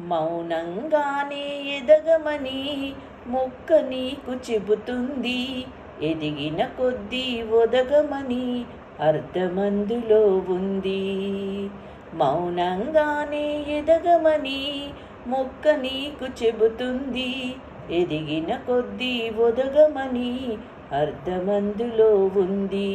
మౌనంగానే ఎదగమని మొక్క నీకు చెబుతుంది. ఎదిగిన కొద్దీ ఒదగమని అర్ధమందులో ఉంది. మౌనంగానే ఎదగమని మొక్క నీకు చెబుతుంది. ఎదిగిన కొద్దీ ఒదగమని అర్ధమందులో ఉంది.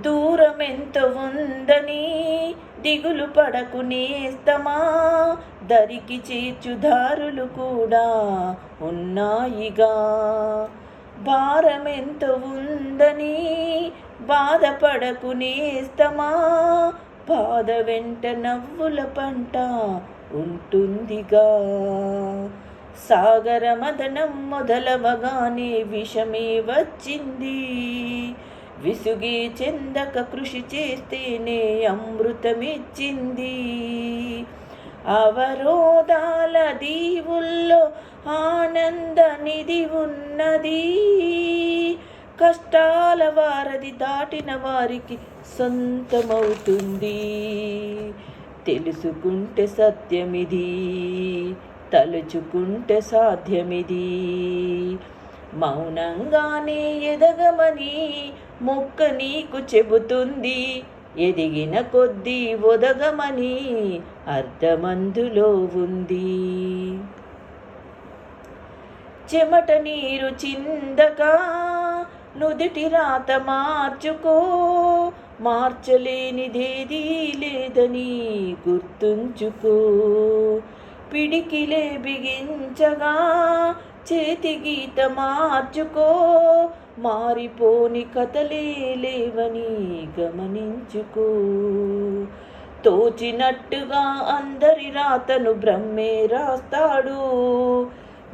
దూరం ఎంత ఉందని దిగులు పడకు నేస్తమా? దరికి చేర్చుదారులు కూడా ఉన్నాయిగా. భారం ఎంత ఉందని బాధపడకు నేస్తమా? బాధ వెంట నవ్వుల పంట ఉంటుందిగా. సాగర మదనం మొదలవగానే విషమే వచ్చింది. విసుగి చెందక కృషి చేస్తేనే అమృతమిచ్చింది. అవరోధాల దీవుల్లో ఆనంద నిధి ఉన్నది. కష్టాల వారధి దాటిన వారికి సొంతమవుతుంది. తెలుసుకుంటే సత్యమిది తలుచుకుంటే సాధ్యమిది. మౌనంగానే ఎదగమని మొక్క నీకు చెబుతుంది. ఎదిగిన కొద్దీ ఒదగమని అర్ధమందులో ఉంది. చెమట నీరు చిందగా నుదుటి రాత మార్చుకో. మార్చలేనిదేదీ లేదని గుర్తుంచుకో. పిడికిలే బిగించగా చేతి గీత మార్చుకో. మారిపోని కథలే లేవని గమనించుకో. తోచినట్టుగా అందరి రాతను బ్రహ్మే రాస్తాడు.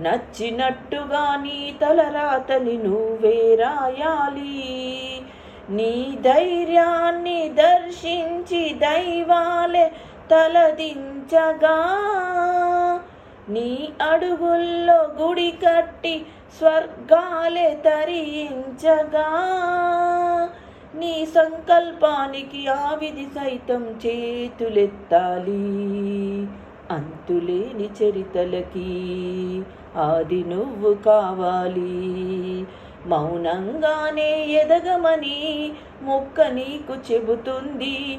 నచ్చినట్టుగా నీ తల రాతని నువ్వే రాయాలి. నీ ధైర్యాన్ని దర్శించి దైవాలే తలదించగా. నీ అడుగుల్లో గుడి కట్టి స్వర్గాలే తరించగా. నీ సంకల్పానికి ఆ విధి సైతం చేతులెత్తాలి. అంతులేని చరితలకి ఆది నువ్వు కావాలి. మౌనంగానే ఎదగమని మొక్క నీకు చెబుతుంది.